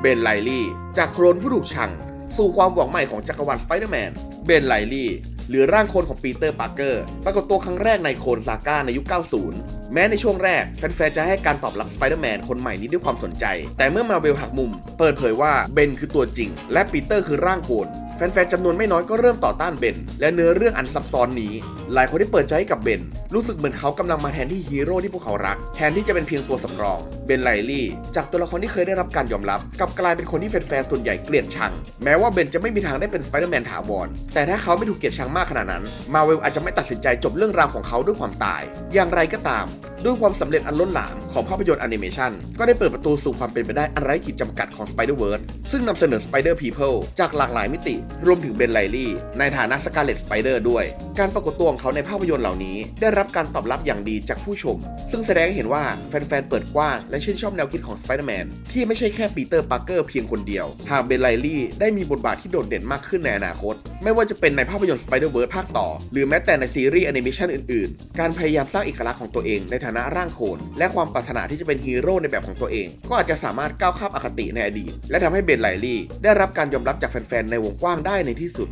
เบนไลลี่ จากโคลนผู้ถูกชัง สู่ความหวังใหม่ของจักรวาลสไปเดอร์แมน เบนไลลี่หรือร่างคนของปีเตอร์ปาร์เกอร์ปรากฏตัวครั้งแรกในโคลนซาก้าในยุค 90 แม้ในช่วงแรก แฟนๆจะให้การตอบรับสไปเดอร์แมนคนใหม่นี้ด้วยความสนใจ แต่เมื่อมาเวลหักมุม เปิดเผยว่าเบนคือตัวจริง และปีเตอร์คือร่างโคลน แฟนๆจำนวนไม่น้อยก็เริ่มต่อต้านเบน และเนื้อเรื่องอันซับซ้อนนี้ หลายคนที่เปิดใจให้กับเบน รู้สึกเหมือนเขากำลังมาแทนที่ฮีโร่ที่พวกเขารัก แทนที่จะเป็นเพียงตัวสำรอง เบนไลลี่ จากตัวละครที่เคยได้รับการยอมรับ กลับกลายเป็นคนที่แฟนๆส่วนใหญ่เกลียดชัง แม้ว่าเบนจะไม่มีทางได้เป็นสไปเดอร์แมนถาวรแต่ถ้าเขาไม่ถูกเกลียดชังมากขนาดนั้น มาเวลอาจจะไม่ตัดสินใจจบเรื่องราวของเขาด้วยความตาย อย่างไรก็ตาม ด้วยความสำเร็จอันล้นหลามของภาพยนตร์แอนิเมชันก็ได้เปิดประตูสู่ความเป็นไปได้อันไร้ขีดจำกัดของ Spider-Verse ซึ่งนำเสนอ Spider-People จากหลากหลายมิติ รวมถึงเบนไลลี่ ในฐานะ Scarlet Spider ด้วย การปรากฏตัวของเขาในภาพยนตร์เหล่านี้ ได้รับการตอบรับอย่างดีจากผู้ชม ซึ่งแสดงให้เห็นว่าแฟนๆ เปิดกว้างและชื่นชอบแนวคิดของ Spider-Man ที่ไม่ใช่แค่ปีเตอร์ปาร์เกอร์เพียงคนเดียว หากเบนไลลี่ได้มีบทบาทที่โดดเด่นมากขึ้นในอนาคต ไม่ว่าจะเป็นในภาพยนตร์ Spider-Verse ภาคต่อ หรือแม้แต่ในซีรีส์แอนิเมชันอื่นๆ การพยายามสร้างเอกลักษณ์ของตัวเองในฐฐานะร่างโคลนและความปรารถนาที่จะเป็นฮีโร่ในแบบของตัวเอง ก็อาจจะสามารถก้าวข้ามอคติในอดีต และทำให้เบนไลลี่ได้รับการยอมรับจากแฟนๆในวงกว้างได้ในที่สุด